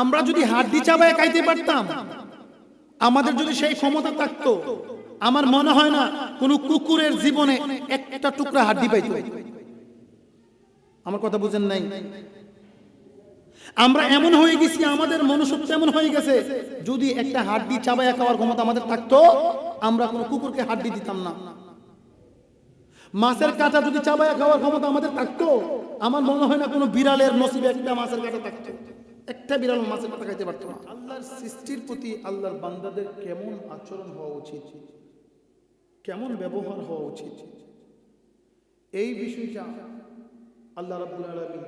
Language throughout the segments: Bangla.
আমরা যদি হাড্ডি চাবায় খাইতে পারতাম আমাদের যদি সেই ক্ষমতা থাকতো আমার মনে হয় না কোন কুকুরের জীবনে একটা টুকরা হাড্ডি পাইতো। আমার কথা বুঝেন নাই? আমরা এমন হয়ে গেছি আমাদের মনুষ্যত্ব এমন হয়ে গেছে যদি একটা হাড্ডি চাবায় খাওয়ার ক্ষমতা আমাদের থাকতো আমরা কোনো কুকুরকে হাড্ডি দিতাম না। মাছের কাঁটা যদি চাবায় খাওয়ার ক্ষমতা আমাদের থাকতো আমার মনে হয় না কোনো বিড়ালের নসিবে একটা মাছের কাঁটা থাকতো। একটা বিড়াল মাছের কাঁটা খাইতে পারতো না। আল্লাহর সৃষ্টির প্রতি আল্লাহর বান্দাদের কেমন আচরণ হওয়া উচিত? কেমন ব্যবহার হওয়া উচিত? এই বিষয়টা আল্লাহ রাব্বুল আলামিন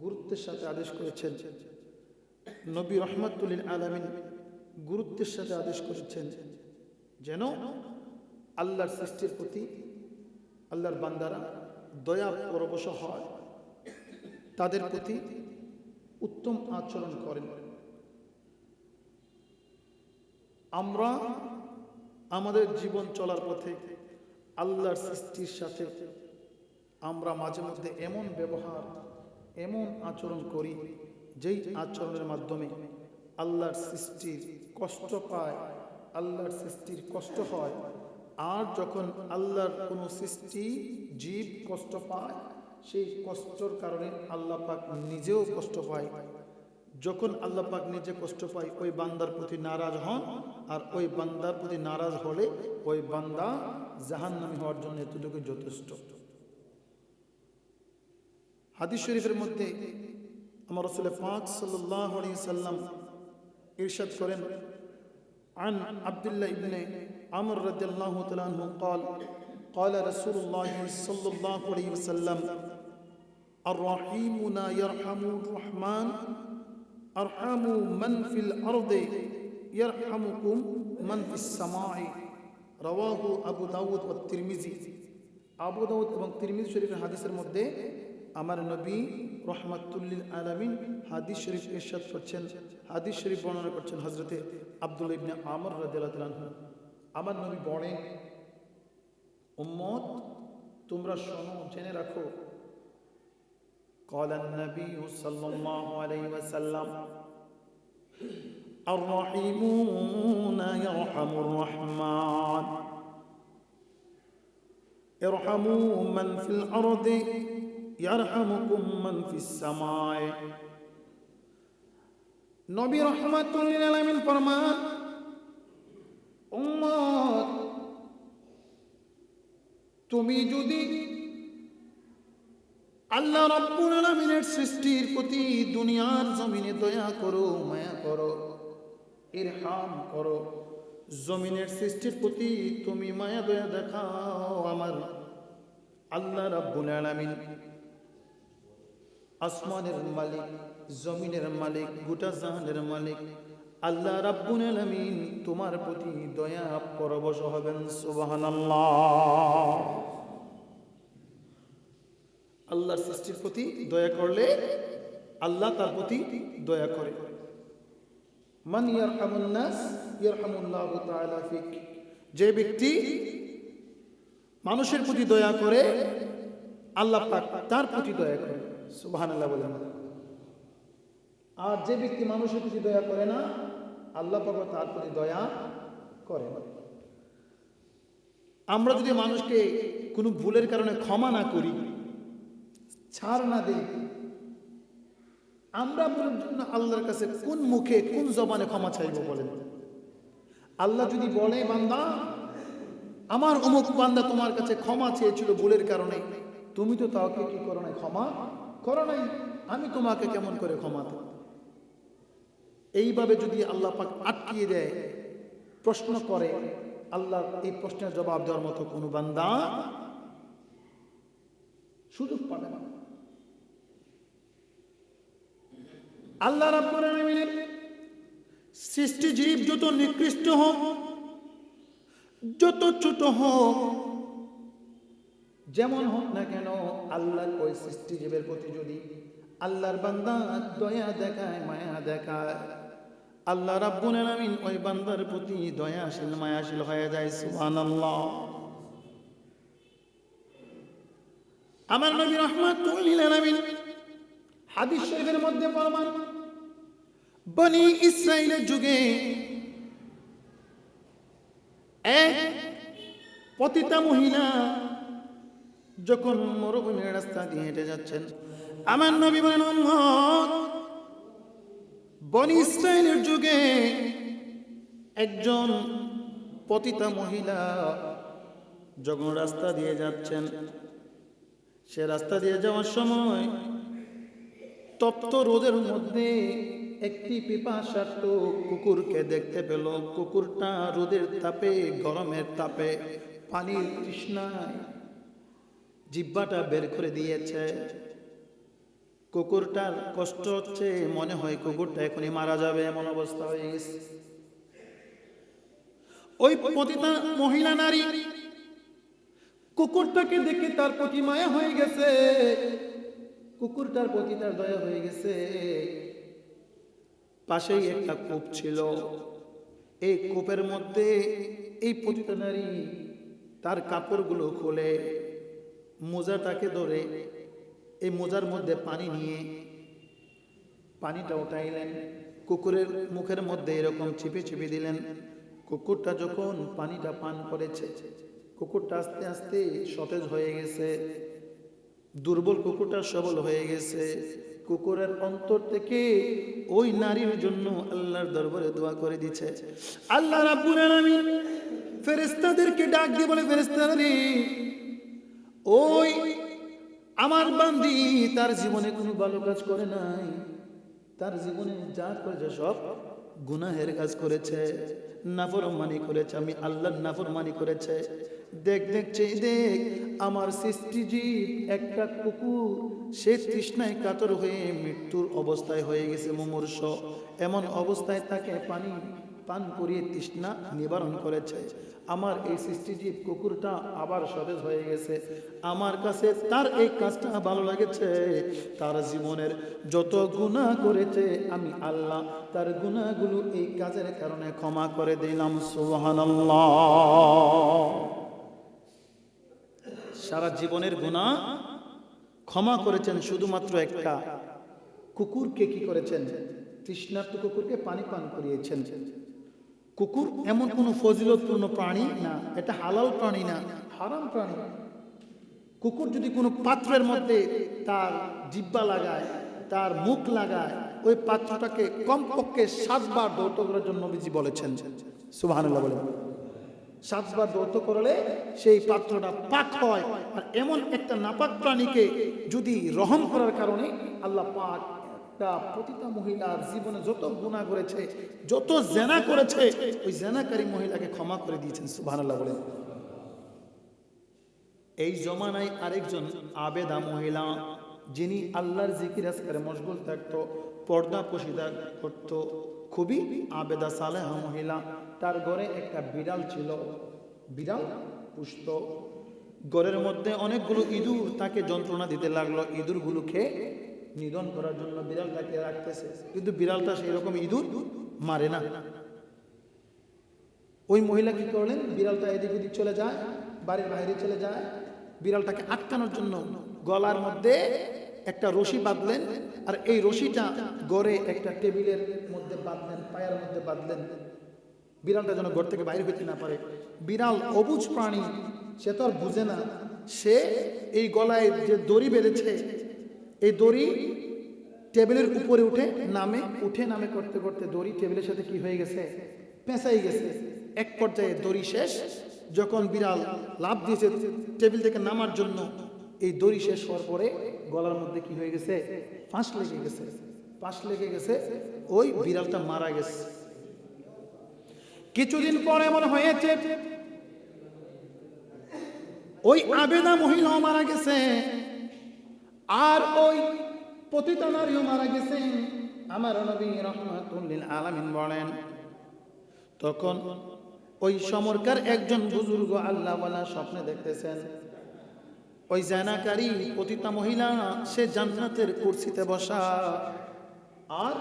গুরুত্বের সাথে আদেশ করেছেন। নবী রহমতুল্লিল আলামিন গুরুত্বের সাথে আদেশ করেছেন যেন আল্লাহর সৃষ্টির প্রতি আল্লাহর বান্দারা দয়া পরবশ হয়। তাদের প্রতি উত্তম আচরণ করেন। আমরা আমাদের জীবন চলার পথে আল্লাহর সৃষ্টির সাথে আমরা মাঝে মধ্যে এমন ব্যবহার, এমন আচরণ করি, যেই আচরণের মাধ্যমে আল্লাহর সৃষ্টির কষ্ট পায়, আল্লাহর সৃষ্টির কষ্ট হয়। আর যখন আল্লাহর কোনো সৃষ্টি জীব কষ্ট পায় সেই কষ্টর কারণে আল্লাহ পাক নিজেও কষ্ট পায় যখন আল্লাহ পাক নিজে কষ্ট পায় ওই বান্দার প্রতি নারাজ হন আর ওই বান্দার প্রতি নারাজ হলে ওই বান্দা জাহান্নামী হওয়ার জন্য এতটুকু যথেষ্ট হাদিস শরীফের মধ্যে আমার রসুল পাক সাল্লাহ সাল্লাম ইরশাদ করেন عن عبد الله بن عمر رضي الله تعالى عنه قال قال رسول الله صلى الله عليه وسلم الرحيمون يرحم الرحمن ارحموا من في الارض يرحمكم من في السماء رواه আবু দাউদ ও তিরমিজি আবু দাউদ এবং তিরমিজি শরীফের হাদিসের মধ্যে আমার নবী রহমাতুল্লিল আলামিন হাদিস শরীফ ইরশাদ করছেন হাদিস শরীফ বর্ণনা করছেন হজরতে আব্দুল ইবনে আমর রাদিয়াল্লাহু তাআলা আনহু। আমার নবী বলেন উম্মত তোমরা শোনো জেনে রাখো قال النبي صلى الله عليه وسلم الرحيمون يرحم الرحمن ارحموا من في الأرض يرحمكم من في السماء নবী রহমাতুল্লিল আলামিন ফরমান তুমি যদি আল্লাহ রব্বুল আলামিনের সৃষ্টির প্রতি দুনিয়ার জমিনে দয়া করো, মায়া করো, ইরহাম করো, জমিনের সৃষ্টির প্রতি তুমি মায়া, দয়া দেখাও আমার আল্লাহ রাব্বুল আলামিন। আসমানের মালিক, জমিনের মালিক, গোটা জাহানের মালিক আল্লাহ রাব্বুল আলামিন তোমার প্রতি দয়া, পরবশ হবেন, সুবহানাল্লাহ। আল্লাহর সৃষ্টির প্রতি দয়া করলে আল্লাহ তার প্রতি দয়া করে। মান ইয়ারহামুন নাস, ইয়ারহামুল্লাহু তাআলা ফিক। যে ব্যক্তি মানুষের প্রতি দয়া করে, আল্লাহ পাক তার প্রতি দয়া করে। সুবহানাল্লাহ বলেন আর যে ব্যক্তি মানুষের প্রতি দয়া করে না আল্লাহ পাক তার প্রতি দয়া করে না আমরা যদি মানুষকে কোনো ভুলের কারণে ক্ষমা না করি, ছাড় না দিই, আমরা আপনার জন্য আল্লাহর কাছে কোন মুখে, কোন জবানে ক্ষমা চাইব বলেন? আল্লাহ যদি বলে, বান্দা, আমার অমুক বান্দা তোমার কাছে ক্ষমা চেয়েছিল ভুলের কারণে, তুমি তো তাকে কি করো ক্ষমা করো নাই। আমি তোমাকে কেমন করে ক্ষমা দেব এইভাবে যদি আল্লাহ পাক আটকিয়ে দেয়, প্রশ্ন করে, আল্লাহ এই প্রশ্নের জবাব দেওয়ার মতো কোনো বান্দা সুযোগ পাবে না। আল্লাহ সৃষ্টি জীব যত নিকৃষ্ট হোক, যত ছোট হোক, যেমন হোক না কেন আল্লাহর ওই সৃষ্টি জীবের প্রতি যদি আল্লাহর বান্দা দয়া দেখায়, মায়া দেখায় আল্লাহ রাব্বুল আলামিন ওই বান্দার প্রতি দয়াশীল মায়াশীল হয়ে যায় সুবহানাল্লাহ। আমার নবী রহমাতুল্লিল আলামিন হাদিস শরীফের মধ্যে ফরমান বনি ইসরায়েলের যুগে এক পতিতা মহিলা যখন মরুভূমির রাস্তা দিয়ে হেঁটে যাচ্ছেন আমার নবী বলেন "উম্মত, বনি ইসরায়েলের যুগে একজন পতিতা মহিলা যখন রাস্তা দিয়ে যাচ্ছেন, সে রাস্তা দিয়ে যাওয়ার সময় তপ্ত রোদের মধ্যে একটি পিপাসার্থ কুকুরকে দেখতে পেল। কুকুরটা রোদের তাপে, গরমের তাপে পানির তৃষ্ণায় জিব্বাটা বের করে দিয়েছে। কুকুরটার কষ্ট হচ্ছে, মনে হয় কুকুরটা এখনই মারা যাবে, এমন অবস্থা হয়ে গেছে। ওই পতিতা মহিলা নারী কুকুরটাকে দেখে তার প্রতি মায়া হয়ে গেছে। কুকুরটার প্রতি তার দয়া হয়ে গেছে। পাশেই একটা কূপ ছিল। এই কূপের মধ্যে এই পতিতা নারী তার কাপড়গুলো খুলে, মোজাটাকে ধরে এই মোজার মধ্যে পানি নিয়ে পানিটা উঠাইলেন, কুকুরের মুখের মধ্যে এরকম চিপে চিপে দিলেন। কুকুরটা যখন পানিটা পান করেছে, কুকুরটা আস্তে আস্তে সতেজ হয়ে গেছে, দুর্বল কুকুরটা সবল হয়ে গেছে। কুকুরের অন্তর থেকে ওই নারীর জন্য আল্লাহর দরবারে দোয়া করে দিচ্ছে। আল্লাহ রাব্বুল আলামিন ডাক দিয়ে বলে, ফেরেশতারা ওই আমার বান্দি তার জীবনে কোনো ভালো কাজ করে নাই। তার জীবনে যা করেছে সব গুনাহের কাজ করেছে। নাফরমানি করেছে, আমি আল্লাহর নাফরমানি করেছে। দেখ দেখছে দেখ, আমার সৃষ্টিজীব একটা কুকুর, সে তৃষ্ণায় কাতর হয়ে মৃত্যুর অবস্থায় হয়ে গেছে মুমূর্ষ। এমন অবস্থায় তাকে পানি পান করিয়ে তৃষ্ণা নিবারণ করেছে। আমার এই সৃষ্টিজীব কুকুরটা আবার সতেজ হয়ে গেছে। আমার কাছে তার এই কাজটা ভালো লাগেছে। তার জীবনের যত গুণা করেছে আমি আল্লাহ, তার গুণাগুলো এই কাজের কারণে ক্ষমা করে দিলাম। সুবহানাল্লাহ। সারা জীবনের গুণা ক্ষমা করেছেন শুধুমাত্র একটা। কুকুরকে কি করেছেন? তৃষ্ণার্ত কুকুরকে পানি পান করিয়েছেন। কুকুর এমন কোন ফজিলতপূর্ণ প্রাণী না, এটা হালাল প্রাণী না, হারাম প্রাণী। কুকুর যদি কোনো পাত্রের মধ্যে তার জিব্বা লাগায়, তার মুখ লাগায়, ওই পাত্রটাকে কমপক্ষে সাতবার দৌত করার জন্য নবীজি বলেছেন। সুবহানাল্লাহ বলে সাতবার দৌত করলে সেই পাত্রটা পাক হয়। আর এমন একটা নাপাক প্রাণীকে যদি রহম করার কারণে আল্লাহ পাক একটা প্রতিটা মহিলার জীবনে যত গুণা করেছে, যত জেনা করেছে, ওই জেনাকারী মহিলাকে ক্ষমা করে দিয়েছেন, সুবহানাল্লাহ বলে এই জমানায় আরেকজন আবেদা মহিলা, যিনি আল্লাহর জিকির আজকারে মশগুল থাকতো, পর্দা পশিদা করত, খুবই আবেদা সালেহা মহিলা। তার ঘরে একটা বিড়াল ছিল, বিড়াল পুষত। ঘরের মধ্যে অনেকগুলো ইঁদুর তাকে যন্ত্রণা দিতে লাগল ইঁদুরগুলো খেয়ে নিধন করার জন্য বিড়ালটাকে রাখতেছে। কিন্তু বিড়ালটা সেই রকম ইঁদুর মারে না। ওই মহিলা কি করলেন? বিড়ালটা এদিক ওদিক চলে যায়, বাড়ির বাইরে চলে যায়। বিড়ালটাকে আটকানোর জন্য গলার মধ্যে একটা রশি বাঁধলেন আর এই রশিটা গড়ে একটা টেবিলের মধ্যে বাঁধলেন, পায়ের মধ্যে বাঁধলেন। বিড়ালটা যেন ঘর থেকে বাইরে হইতে না পারে। বিড়াল অবুজ প্রাণী, সে তো আর বুঝে না। সে এই গলায় যে দড়ি বেঁধেছে এই দড়ি টেবিলের উপরে উঠে নামে উঠে নামে করতে করতে দড়ি টেবিলের সাথে কি হয়ে গেছে? পেঁচাই গেছে। এক পর্যায়ে দড়ি শেষ, যখন বিড়াল লাভ দিয়েছে টেবিল থেকে নামার জন্য, এই দড়ি শেষ হওয়ার পরে গলার মধ্যে কি হয়ে গেছে? ফাঁস লেগে গেছে। ফাঁস লেগে গেছে, ওই বিড়ালটা মারা গেছে। কিছুদিন পরে এমন হয়েছে, ওই আবেদা মহিলাও মারা গেছে। আর ওই পতিতা নারীও মারা গেছে আমার নবী রহমাতুল্লিল আলামিন বলেন, তখন ওই সমরকার একজন বুজুর্গ আল্লাহওয়ালা স্বপ্নে দেখতেছেন। ওই জানাকারী পতিতা মহিলা, সে জান্নাতের কুর্সিতে বসা। আর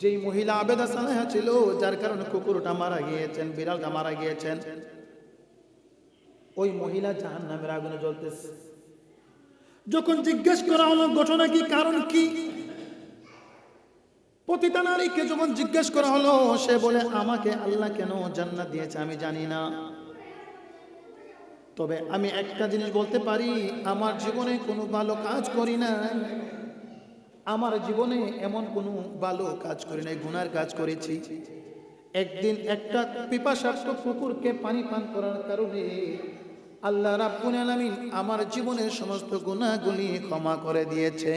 যেই মহিলা আবেদা সালেহা ছিল, যার কারণে কুকুরটা মারা গিয়েছেন, বিড়ালটা মারা গিয়েছেন। ওই মহিলা জাহান নামের আগুনে জ্বলতেছে। যখন জিজ্ঞেস করা হলো, ঘটনা কি, কারণ কি? পতিতা নারীকে যখন জিজ্ঞেস করা হলো, সে বলে, আমাকে আল্লাহ কেন জান্নাত দিয়েছে আমি জানি না। তবে আমি একটা জিনিস বলতে পারি, আমার জীবনে কোনো ভালো কাজ করি না আমার জীবনে এমন কোনো ভালো কাজ করি নাই, গুনার কাজ করেছি। একদিন একটা পিপাসার্থ কুকুরকে পানি পান করার কারণে আল্লাহ রাব্বুল আলামিন আমার জীবনের সমস্ত গুনাহগুলি ক্ষমা করে দিয়েছে।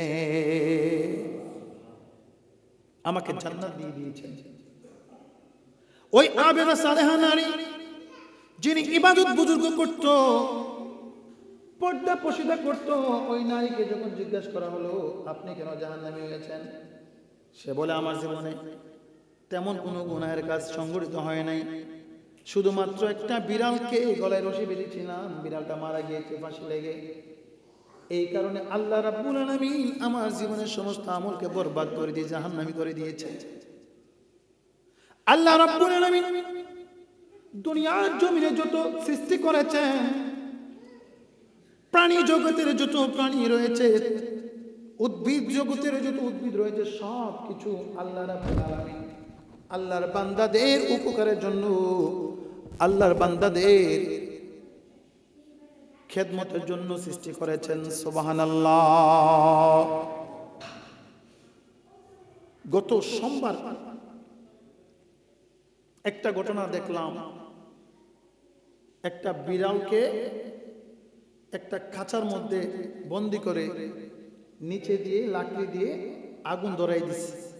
আমাকে জান্নাত দিয়ে দিয়েছেন ওই আবেদা সালেহা নারী, যিনি ইবাদত বুজুর্গ করত, পর্দা পশিদা করত, ওই নারীকে যখন জিজ্ঞেস করা হলো, আপনি কেন জাহান্নামী হয়েছেন সে বলে, আমার জীবনে তেমন কোনো গুনাহের কাজ সংগঠিত হয় নাই। শুধুমাত্র একটা বিড়ালকে গলায় রশি বেঁধেছিলাম। বিড়ালটা মারা গিয়েছে, ফাঁসি লেগে। এই কারণে আল্লাহ রাব্বুল আলামিন আমার জীবনের সমস্ত আমলকে বরবাদ করে দিয়ে, জাহান্নামী করে দিয়েছে। আল্লাহ রাব্বুল আলামিন দুনিয়ার জমিনে যত সৃষ্টি করেছেন প্রাণী জগতের যত প্রাণী রয়েছে, উদ্ভিদ জগতের যত উদ্ভিদ রয়েছে সব কিছু আল্লাহ রাব্বুল আলামিন আল্লাহর বান্দাদের উপকারের জন্য, আল্লাহর বান্দাদের খেদমতের জন্য সৃষ্টি করেছেন, সুবহানাল্লাহ। গত সোমবার একটা ঘটনা দেখলাম। একটা বিড়ালকে একটা খাঁচার মধ্যে বন্দি করে নিচে দিয়ে লাকড়ি দিয়ে আগুন ধরাই দিছে।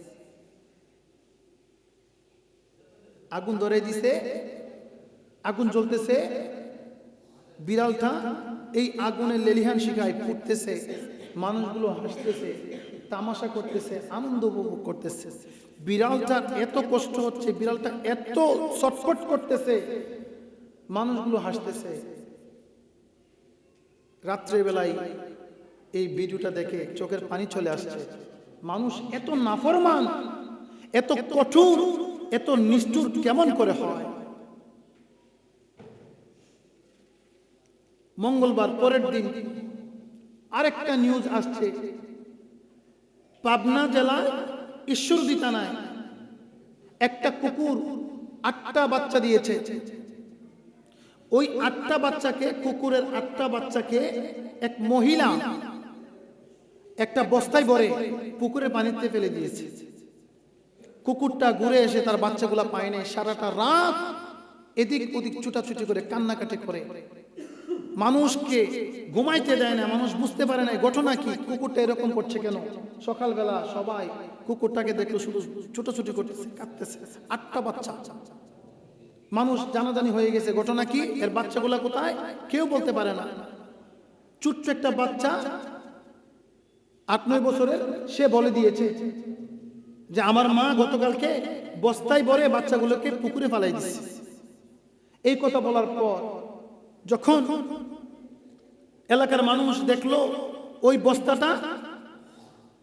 আগুন ধরে দিছে, আগুন জ্বলতেছে। বিড়ালটা এই আগুনের লেলিহান শিখায় ফুটতেছে, মানুষগুলো হাসতেছে, তামাশা করতেছে, আনন্দ উপভোগ করতেছে। বিড়ালটা এত কষ্ট হচ্ছে, বিড়ালটা এত ছটফট করতেছে, মানুষগুলো হাসতেছে। রাত্রেবেলায় এই ভিডিওটা দেখে চোখের পানি চলে আসছে। মানুষ এত নাফরমান, এত কঠোর এত নিষ্ঠুর কেমন করে হয়? মঙ্গলবার পরের দিন আরেকটা নিউজ আসছে। পাবনা জেলার ঈশ্বরদী থানায় একটা কুকুর আটটা বাচ্চা দিয়েছে। ওই আটটা বাচ্চাকে, কুকুরের আটটা বাচ্চাকে এক মহিলা একটা বস্তায় ভরে পুকুরে পানিতে ফেলে দিয়েছে। কুকুরটা ঘুরে এসে তার বাচ্চাগুলা পায় নাই। সারাটা রাত এদিক ওদিক ছুটাছুটি করে, কান্নাকাটি করে। মানুষকে ঘুমাইতে দেয় না, মানুষ বুঝতে পারে না ঘটনা কি? কুকুরটা এরকম করছে কেন? সকালবেলা সবাই কুকুরটাকে দেখল, শুধু ছুটোছুটি করতেছে, কাঁদতেছে। আটটা বাচ্চা। মানুষ জানাজানি হয়ে গেছে, ঘটনা কি? এর বাচ্চাগুলা কোথায়? কেউ বলতে পারে না। ছোট্ট একটা বাচ্চা, আট নয় বছরের, সে বলে দিয়েছে যে আমার মা গতকালকে বস্তায় ভরে বাচ্চাগুলোকে পুকুরে ফালাই দিচ্ছে এই কথা বলার পর যখন এলাকার মানুষ দেখল, ওই বস্তাটা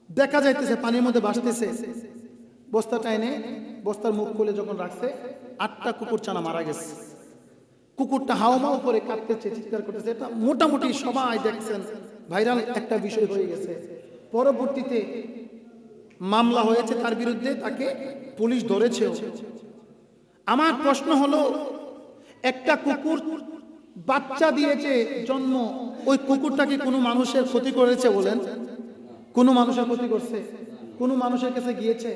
দেখা যাইতেছে, পানির মধ্যে ভাসতেছে। বস্তাটা এনে বস্তার মুখ খুলে যখন রাখছে, আটটা কুকুর চানা মারা গেছে। কুকুরটা হাওমাও করে কাঁদতেছে, চিৎকার করতেছে। এটা মোটামুটি সবাই দেখছেন, ভাইরাল একটা বিষয় হয়ে গেছে। পরবর্তীতে মামলা হয়েছে তার বিরুদ্ধে, তাকে পুলিশ ধরেছেও আমার প্রশ্ন হলো, একটা কুকুর বাচ্চা দিয়েছে জন্ম, ওই কুকুরটাকে কোনো মানুষের ক্ষতি করেছে বলেন? কোনো মানুষের ক্ষতি করছে? কোনো মানুষের কাছে গিয়েছে?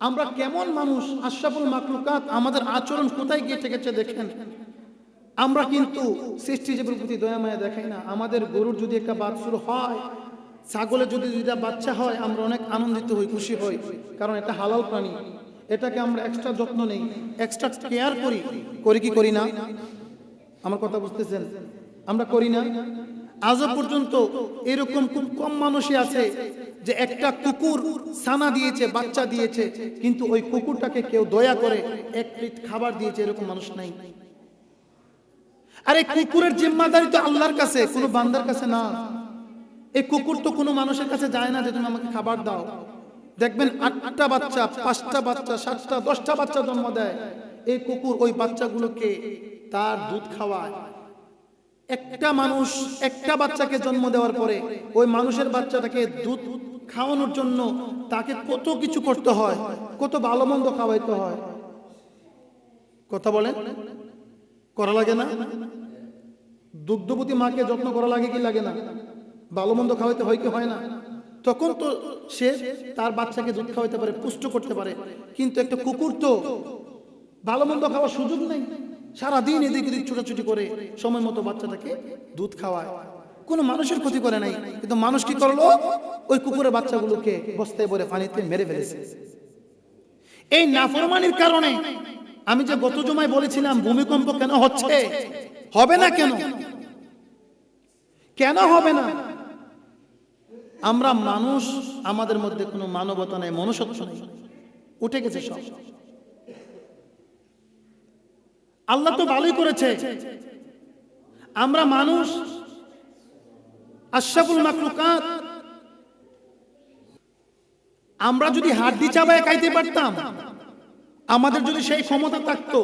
আমরা কেমন মানুষ, আশরাফুল মাকলুকাত, আমাদের আচরণ কোথায় গিয়ে ঠেকেছে দেখেন? আমরা কিন্তু সৃষ্টিজীবীর প্রতি দয়া মায়া দেখাই না। আমাদের গরুর যদি একটা বাছুর হয় ছাগলের যদি দুইটা বাচ্চা হয়, আমরা অনেক আনন্দিত হই, খুশি হই, কারণ এটা হালাল প্রাণী। এটাকে আমরা এক্সট্রা যত্ন নেই এক্সট্রা কেয়ার করি। করি কি করি না? আমার কথা বুঝতেছেন? আমরা করি না? আজও পর্যন্ত এরকম খুব কম মানুষই আছে যে একটা কুকুর ছানা দিয়েছে, বাচ্চা দিয়েছে, কিন্তু ওই কুকুরটাকে কেউ দয়া করে এক প্লেট খাবার দিয়েছে, এরকম মানুষ নাই। আরে কুকুরের জিম্মাদারি তো আল্লাহর কাছে, কোনো বান্দার কাছে না। এই কুকুর তো কোনো মানুষের কাছে যায় না যে তুমি আমাকে খাবার দাও। দেখবেন আটটা বাচ্চা, পাঁচটা বাচ্চা, সাতটা, দশটা বাচ্চা জন্ম দেয়। এই কুকুর ওই বাচ্চাগুলোকে তার দুধ খাওয়ায়। একটা মানুষ একটা বাচ্চাকে জন্ম দেওয়ার পরে ওই মানুষের বাচ্চাটাকে দুধ খাওয়ানোর জন্য তাকে কত কিছু করতে হয়, কত ভালো মন্দ খাওয়াইতে হয়। কথা বলেন? করা লাগে না? দুগ্ধবতী মাকে যত্ন করা লাগে কি লাগে না? ভালো মন্দ খাওয়াইতে হয় কি হয় না? তখন তো সে তার বাচ্চাকে দুধ খাওয়াইতে পারে, পুষ্ট করতে পারে। কিন্তু একটা কুকুর তো ভালো মন্দ খাওয়ার সুযোগ নেই। সারাদিন এদিক ওদিক ছুটাছুটি করে সময় মতো বাচ্চাটাকে দুধ খাওয়ায়। কোনো মানুষের ক্ষতি করে নাই। কিন্তু মানুষ কি করল? ওই কুকুরের বাচ্চাগুলোকে বস্তায় ভরে পানিতে মেরে ফেলেছে। এই নাফরমানির কারণে আমি যে গত জমায় বলেছিলাম, ভূমিকম্প কেন হচ্ছে? হবে না কেন? কেন হবে না? আমরা মানুষ, আমাদের মধ্যে কোনো মানবতা নেই, মনুষ্যত্ব নেই। উঠে গেছে সব। আল্লাহ তো ভালোই করেছে। আমরা মানুষ, আশরাফুল মাকলুকাত আমরা যদি হাড্ডি চাবায় খাইতে পারতাম, আমাদের যদি সেই ক্ষমতা থাকতো,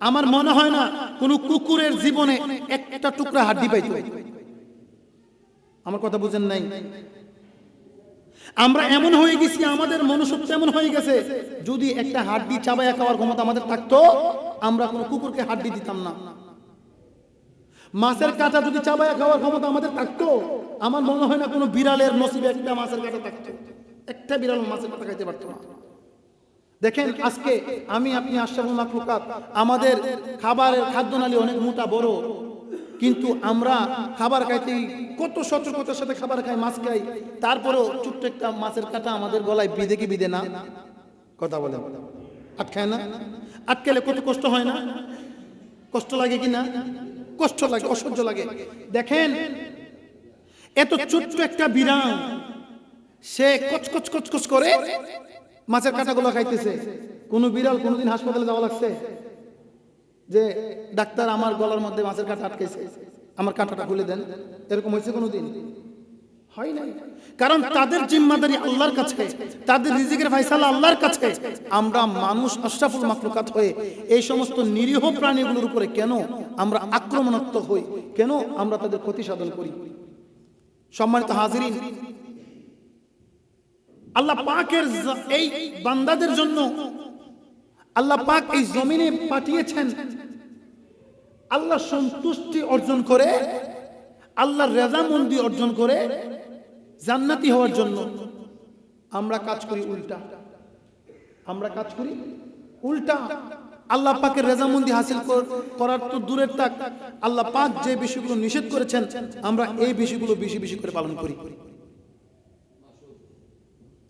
আমার মনে হয় না কোনো কুকুরের জীবনে একটা টুকরা হাড্ডি পাইতো। আমার কথা বুঝেন নাই? আমরা এমন হয়ে গেছি, আমাদের মনুষ্যত্ব এমন হয়ে গেছে। যদি একটা হাড্ডি চাবায়া খাওয়ার ক্ষমতা আমাদের থাকতো, আমরা কোনো কুকুরকে হাড্ডি দিতাম না। মাছের কাঁটা যদি চাবায়া খাওয়ার ক্ষমতা আমাদের থাকতো, আমার মনে হয় না কোনো বিড়ালের নসিবে একটা মাছের কাঁটা থাকতো। একটা বিড়াল মাছের কাঁটা খাইতে পারতো না। দেখেন, আজকে আমি, আপনি মাকলুকাত, আমাদের খাবারের খাদ্যনালী অনেক মোটা, বড়। কিন্তু আমরা খাবার খাইতে কত সতর্কতার সাথে খাবার খাই, মাছ খাই। তারপরেও ছোট্ট একটা মাছের কাঁটা আমাদের গলায় বিধে কি বিধে না? কথা বলে। আটকায় না? আটকালে কত কষ্ট হয় না? কষ্ট লাগে কি না? কষ্ট লাগে, অসহ্য লাগে। দেখেন, এত ছোট্ট একটা বিড়াল, সে কচকচ কচকচ করে মাছের কাঁটাগুলো খাইতেছে। কোনো বিড়াল কোনোদিন হাসপাতালে যাওয়া লাগছে? যে ডাক্তার আমার গলার মধ্যে মাছের কাঁটা আটকেছে আমার কাঁটাটা খুলে দেন। এরকম হয়েছে কোনোদিন? হয় নাই। কারণ তাদের জিম্মাদারি আল্লাহর কাছে, তাদের রিজিকের ফাইসালা আল্লাহর কাছে। আমরা মানুষ আশরাফুল মাকলুকাত হয়ে এই সমস্ত নিরীহ প্রাণীগুলোর উপরে কেন আমরা আক্রমণাত্মক হই? কেন আমরা তাদের ক্ষতি সাধন করি? সম্মানিত হাজিরিন, আল্লাহ পাকের এই বান্দাদের জন্য আল্লাহ পাক এই জমিনে পাঠিয়েছেন। আল্লাহ সন্তুষ্টি অর্জন করে আল্লাহর রেজামন্দি অর্জন করে জান্নাতি হওয়ার জন্য। আমরা কাজ করি উল্টা। আমরা কাজ করি উল্টা। আল্লাহ পাকের রেজামন্দি হাসিল কর- করার তো দূরের থাক। আল্লাহ পাক যে বিষয়গুলো নিষেধ করেছেন, আমরা এই বিষয়গুলো বেশি বেশি করে পালন করি।